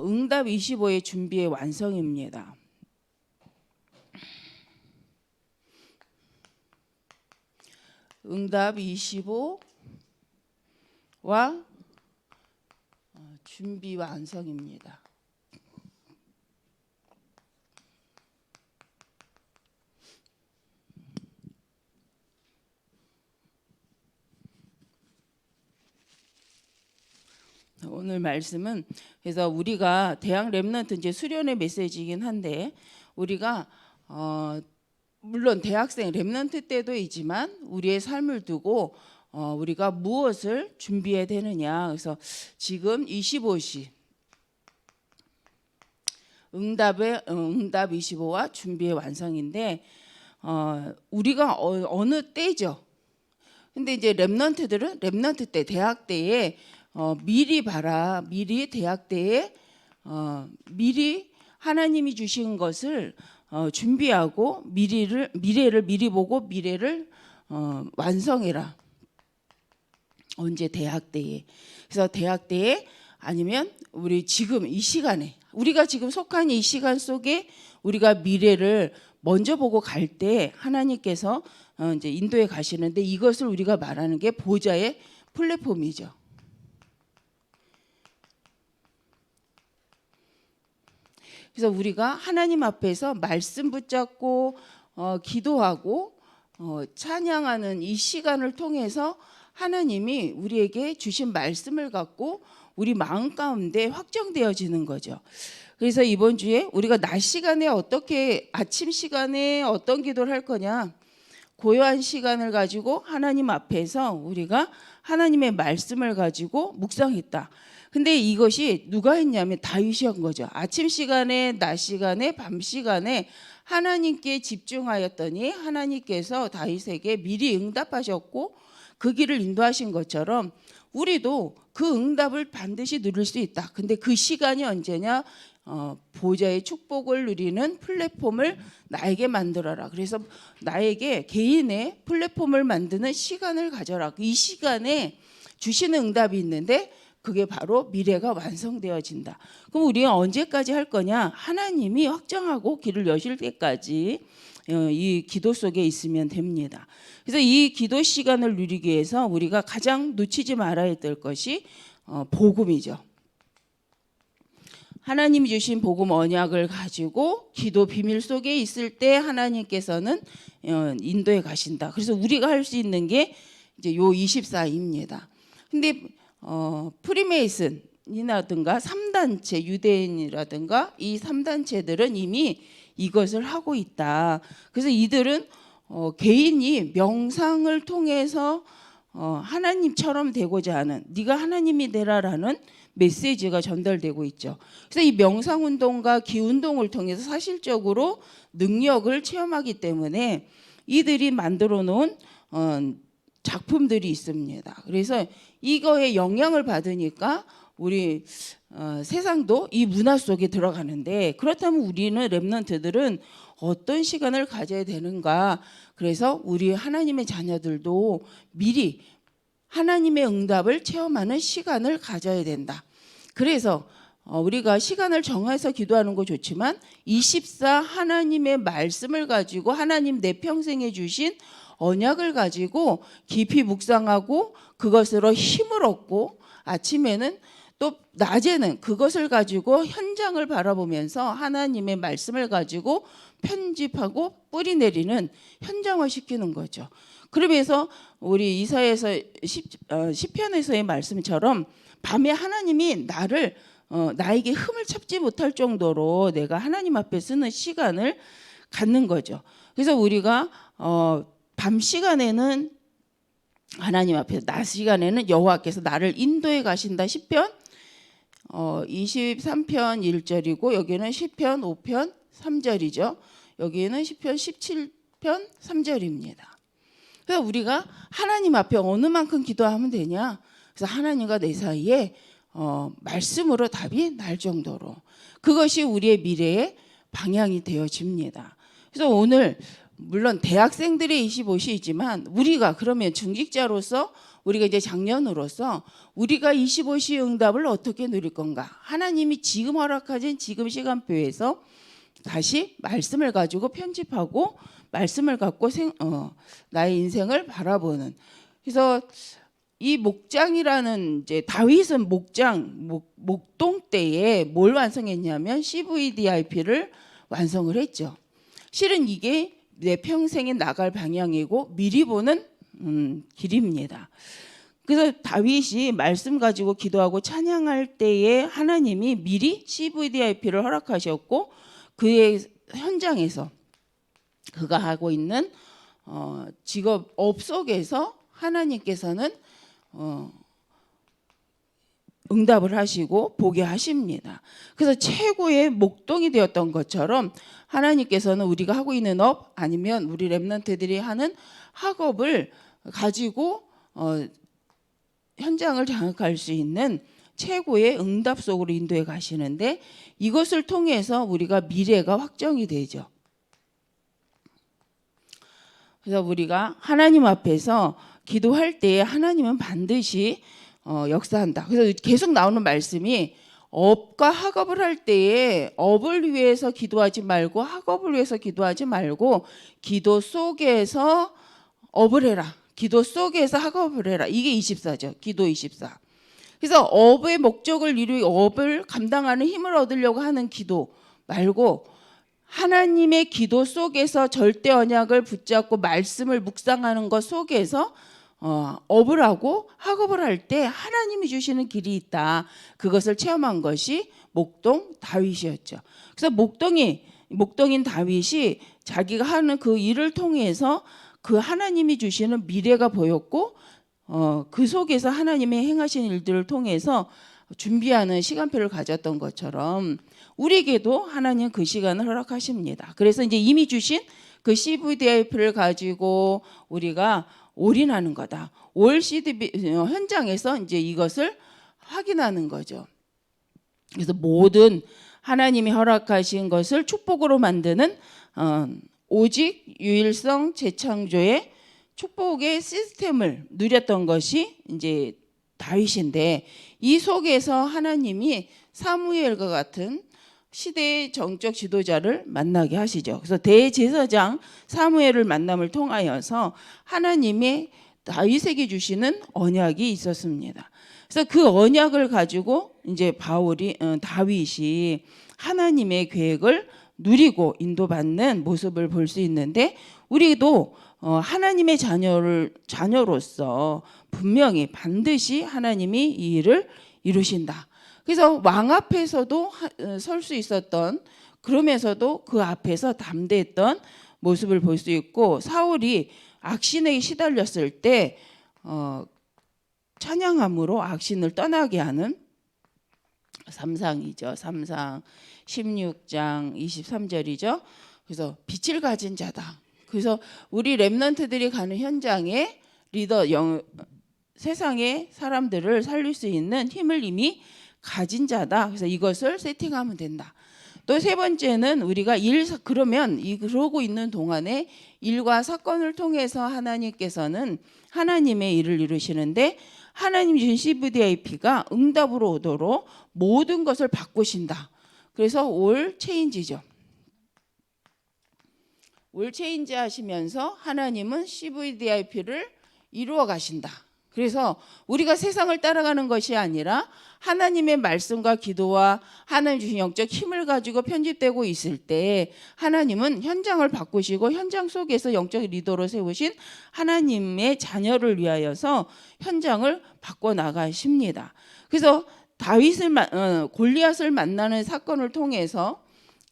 어, 응답 25의 준비의 완성입니다. 응답 25와 어, 준비 완성입니다. 오늘 말씀은 그래서 우리가 대학 랩런트 이제 수련의 메시지이긴 한데 우리가 어 물론 대학생 랩런트 때도 있지만 우리의 삶을 두고 어 우리가 무엇을 준비해야 되느냐. 그래서 지금 25시. 응답의 어, 응답 25와 준비의 완성인데 어 우리가 어, 어느 때죠? 근데 이제 랩런트들은 랩런트 때 대학 때에 어, 미리 봐라. 미리 대학 때에 어, 미리 하나님이 주신 것을 어, 준비하고 미리를 미래를 미리 보고 미래를 어, 완성해라. 언제 대학 때에. 그래서 대학 때에 아니면 우리 지금 이 시간에 우리가 지금 속한 이 시간 속에 우리가 미래를 먼저 보고 갈 때 하나님께서 어, 이제 인도에 가시는데 이것을 우리가 말하는 게 보좌의 플랫폼이죠. 그래서 우리가 하나님 앞에서 말씀 붙잡고 어, 기도하고 어, 찬양하는 이 시간을 통해서 하나님이 우리에게 주신 말씀을 갖고 우리 마음 가운데 확정되어지는 거죠. 그래서 이번 주에 우리가 낮 시간에 어떻게 아침 시간에 어떤 기도를 할 거냐 고요한 시간을 가지고 하나님 앞에서 우리가 하나님의 말씀을 가지고 묵상했다. 근데 이것이 누가 했냐면 다윗이 한 거죠. 아침 시간에, 낮 시간에, 밤 시간에 하나님께 집중하였더니 하나님께서 다윗에게 미리 응답하셨고 그 길을 인도하신 것처럼 우리도 그 응답을 반드시 누릴 수 있다. 근데 그 시간이 언제냐? 어, 보좌의 축복을 누리는 플랫폼을 나에게 만들어라. 그래서 나에게 개인의 플랫폼을 만드는 시간을 가져라. 이 시간에 주시는 응답이 있는데 그게 바로 미래가 완성되어진다. 그럼 우리가 언제까지 할 거냐? 하나님이 확정하고 길을 여실 때까지 어, 이 기도 속에 있으면 됩니다. 그래서 이 기도 시간을 누리기 위해서 우리가 가장 놓치지 말아야 될 것이 어, 복음이죠. 하나님이 주신 복음 언약을 가지고 기도 비밀 속에 있을 때 하나님께서는 어, 인도에 가신다. 그래서 우리가 할 수 있는 게 이제 요 24입니다. 근데 어, 프리메이슨이라든가 3단체 유대인이라든가 이 3단체들은 이미 이것을 하고 있다. 그래서 이들은 어, 개인이 명상을 통해서 어, 하나님처럼 되고자 하는 네가 하나님이 되라라는 메시지가 전달되고 있죠. 그래서 이 명상 운동과 기 운동을 통해서 사실적으로 능력을 체험하기 때문에 이들이 만들어 놓은 어, 작품들이 있습니다. 그래서 이거에 영향을 받으니까 우리 어, 세상도 이 문화 속에 들어가는데 그렇다면 우리는 렘넌트들은 어떤 시간을 가져야 되는가? 그래서 우리 하나님의 자녀들도 미리 하나님의 응답을 체험하는 시간을 가져야 된다. 그래서 어, 우리가 시간을 정해서 기도하는 거 좋지만 24 하나님의 말씀을 가지고 하나님 내 평생에 주신 언약을 가지고 깊이 묵상하고 그것으로 힘을 얻고 아침에는 또 낮에는 그것을 가지고 현장을 바라보면서 하나님의 말씀을 가지고 편집하고 뿌리 내리는 현장화 시키는 거죠. 그러면서 우리 이사에서 어, 시편에서의 말씀처럼 밤에 하나님이 나를 어, 나에게 흠을 찾지 못할 정도로 내가 하나님 앞에 쓰는 시간을 갖는 거죠. 그래서 우리가 어, 밤 시간에는 하나님 앞에서 낮 시간에는 여호와께서 나를 인도해 가신다 시편 어 23편 1절이고 여기는 시편 5편 3절이죠. 여기는 시편 17편 3절입니다. 그래서 우리가 하나님 앞에 어느 만큼 기도하면 되냐? 그래서 하나님과 내 사이에 어, 말씀으로 답이 날 정도로 그것이 우리의 미래의 방향이 되어집니다. 그래서 오늘 물론 대학생들의 25시이지만 우리가 그러면 중직자로서 우리가 이제 장년으로서 우리가 25시 응답을 어떻게 누릴 건가? 하나님이 지금 허락하신 지금 시간표에서 다시 말씀을 가지고 편집하고 말씀을 갖고 생, 어, 나의 인생을 바라보는. 그래서 이 목장이라는 이제 다윗은 목장 목, 목동 때에 뭘 완성했냐면 CVDIP를 완성을 했죠. 실은 이게 내 평생에 나갈 방향이고 미리 보는 음, 길입니다. 그래서 다윗이 말씀 가지고 기도하고 찬양할 때에 하나님이 미리 CVDIP를 허락하셨고 그의 현장에서 그가 하고 있는 어, 직업 업 속에서 하나님께서는 어, 응답을 하시고 보게 하십니다. 그래서 최고의 목동이 되었던 것처럼 하나님께서는 우리가 하고 있는 업 아니면 우리 랩런트들이 하는 학업을 가지고 어, 현장을 장악할 수 있는 최고의 응답 속으로 인도해 가시는데 이것을 통해서 우리가 미래가 확정이 되죠. 그래서 우리가 하나님 앞에서 기도할 때에 하나님은 반드시 어, 역사한다. 그래서 계속 나오는 말씀이 업과 학업을 할 때에 업을 위해서 기도하지 말고 학업을 위해서 기도하지 말고 기도 속에서 업을 해라. 기도 속에서 학업을 해라. 이게 24죠. 기도 24. 그래서 업의 목적을 이루기 업을 감당하는 힘을 얻으려고 하는 기도 말고 하나님의 기도 속에서 절대 언약을 붙잡고 말씀을 묵상하는 것 속에서 어, 업을 하고 학업을 할 때 하나님이 주시는 길이 있다. 그것을 체험한 것이 목동 다윗이었죠. 그래서 목동이 목동인 다윗이 자기가 하는 그 일을 통해서 그 하나님이 주시는 미래가 보였고 어, 그 속에서 하나님의 행하신 일들을 통해서 준비하는 시간표를 가졌던 것처럼 우리에게도 하나님 그 시간을 허락하십니다. 그래서 이제 이미 주신 그 CVDIP를 가지고 우리가 올인하는 거다. 올 CDB 현장에서 이제 이것을 확인하는 거죠. 그래서 모든 하나님이 허락하신 것을 축복으로 만드는 어, 오직 유일성 재창조의 축복의 시스템을 누렸던 것이 이제 다윗인데 이 속에서 하나님이 사무엘과 같은 시대의 정적 지도자를 만나게 하시죠. 그래서 대제사장 사무엘을 만남을 통하여서 하나님의 다윗에게 주시는 언약이 있었습니다. 그래서 그 언약을 가지고 이제 바울이 어, 다윗이 하나님의 계획을 누리고 인도받는 모습을 볼 수 있는데 우리도 어, 하나님의 자녀를 자녀로서 분명히 반드시 하나님이 이 일을 이루신다. 그래서 왕 앞에서도 어, 설수 있었던 그러면서도 그 앞에서 담대했던 모습을 볼 수 있고 사울이 악신에게 시달렸을 때 어, 찬양함으로 악신을 떠나게 하는 삼상이죠. 삼상 16장 23절이죠. 그래서 빛을 가진 자다. 그래서 우리 렘넌트들이 가는 현장에 리더 영, 세상의 사람들을 살릴 수 있는 힘을 이미 가진 자다. 그래서 이것을 세팅하면 된다. 또 세 번째는 우리가 일 그러면 이 그러고 있는 동안에 일과 사건을 통해서 하나님께서는 하나님의 일을 이루시는데 하나님 주신 CVDIP가 응답으로 오도록 모든 것을 바꾸신다. 그래서 올 체인지죠. 올 체인지 하시면서 하나님은 CVDIP를 이루어 가신다. 그래서 우리가 세상을 따라가는 것이 아니라 하나님의 말씀과 기도와 하나님 주신 영적 힘을 가지고 편집되고 있을 때 하나님은 현장을 바꾸시고 현장 속에서 영적 리더로 세우신 하나님의 자녀를 위하여서 현장을 바꿔 나가십니다. 그래서 다윗을 어, 골리앗을 만나는 사건을 통해서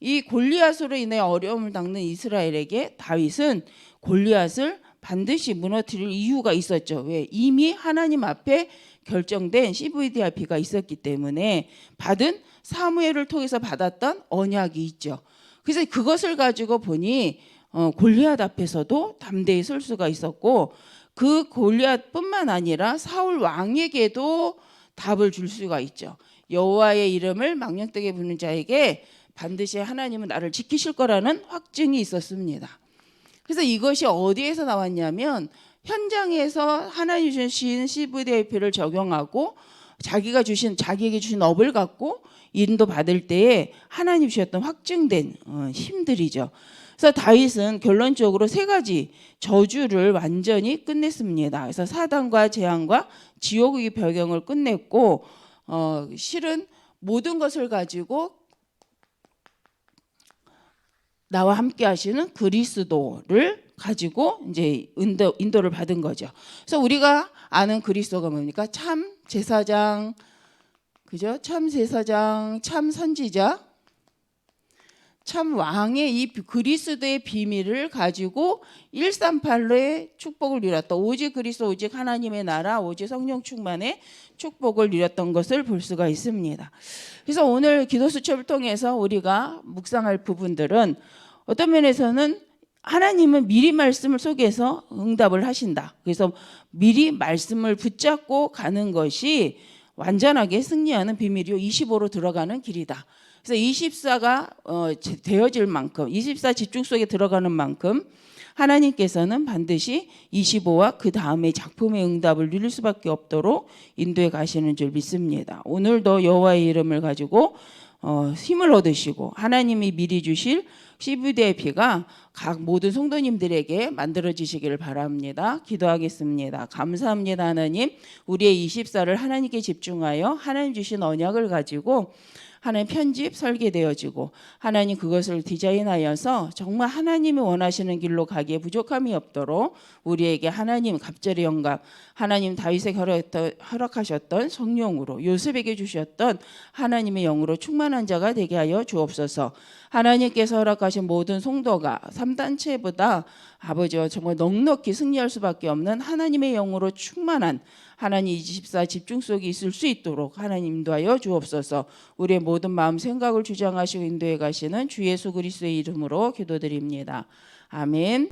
이 골리앗으로 인해 어려움을 당는 이스라엘에게 다윗은 골리앗을 반드시 무너뜨릴 이유가 있었죠. 왜? 이미 하나님 앞에 결정된 CVDIP가 있었기 때문에 받은 사무엘을 통해서 받았던 언약이 있죠. 그래서 그것을 가지고 보니 어, 골리앗 앞에서도 담대히 설 수가 있었고 그 골리앗뿐만 아니라 사울 왕에게도 답을 줄 수가 있죠. 여호와의 이름을 망령되게 부르는 자에게 반드시 하나님은 나를 지키실 거라는 확증이 있었습니다. 그래서 이것이 어디에서 나왔냐면 현장에서 하나님 주신 CVDIP를 적용하고 자기가 주신 자기에게 주신 업을 갖고 인도 받을 때에 하나님 주셨던 확증된 어, 힘들이죠. 그래서 다윗은 결론적으로 세 가지 저주를 완전히 끝냈습니다. 그래서 사단과 재앙과 지옥의 배경을 끝냈고 어, 실은 모든 것을 가지고 나와 함께 하시는 그리스도를 가지고 이제 인도, 인도를 받은 거죠. 그래서 우리가 아는 그리스도가 뭡니까? 참 제사장, 그죠? 참 제사장, 참 선지자, 참 왕의 이 그리스도의 비밀을 가지고 138로의 축복을 누렸다. 오직 그리스도, 오직 하나님의 나라, 오직 성령 충만의 축복을 누렸던 것을 볼 수가 있습니다. 그래서 오늘 기도 수첩을 통해서 우리가 묵상할 부분들은 어떤 면에서는 하나님은 미리 말씀을 속에서 응답을 하신다. 그래서 미리 말씀을 붙잡고 가는 것이 완전하게 승리하는 비밀이요 25로 들어가는 길이다. 그래서 24가 어, 제- 되어질 만큼 24 집중 속에 들어가는 만큼 하나님께서는 반드시 25와 그 다음의 작품의 응답을 누릴 수밖에 없도록 인도해 가시는 줄 믿습니다. 오늘도 여호와의 이름을 가지고 어, 힘을 얻으시고 하나님이 미리 주실 CVDIP가 각 모든 성도님들에게 만들어지시기를 바랍니다. 기도하겠습니다. 감사합니다, 하나님. 우리의 24를 하나님께 집중하여 하나님 주신 언약을 가지고 하나님 편집 설계되어지고 하나님 그것을 디자인하여서 정말 하나님이 원하시는 길로 가기에 부족함이 없도록 우리에게 하나님 갑절의 영감 하나님 허락했던- 허락하셨던 성령으로 요셉에게 주셨던 하나님의 영으로 충만한 자가 되게 하여 주옵소서 하나님께서 허락하 신 모든 성도가 3단체보다 아버지와 정말 넉넉히 승리할 수밖에 없는 하나님의 영으로 충만한 하나님 24 집중 속에 있을 수 있도록 하나님 인도하여 주옵소서. 우리의 모든 마음 생각을 주장하시고 인도해 가시는 주 예수 그리스도의 이름으로 기도드립니다. 아멘.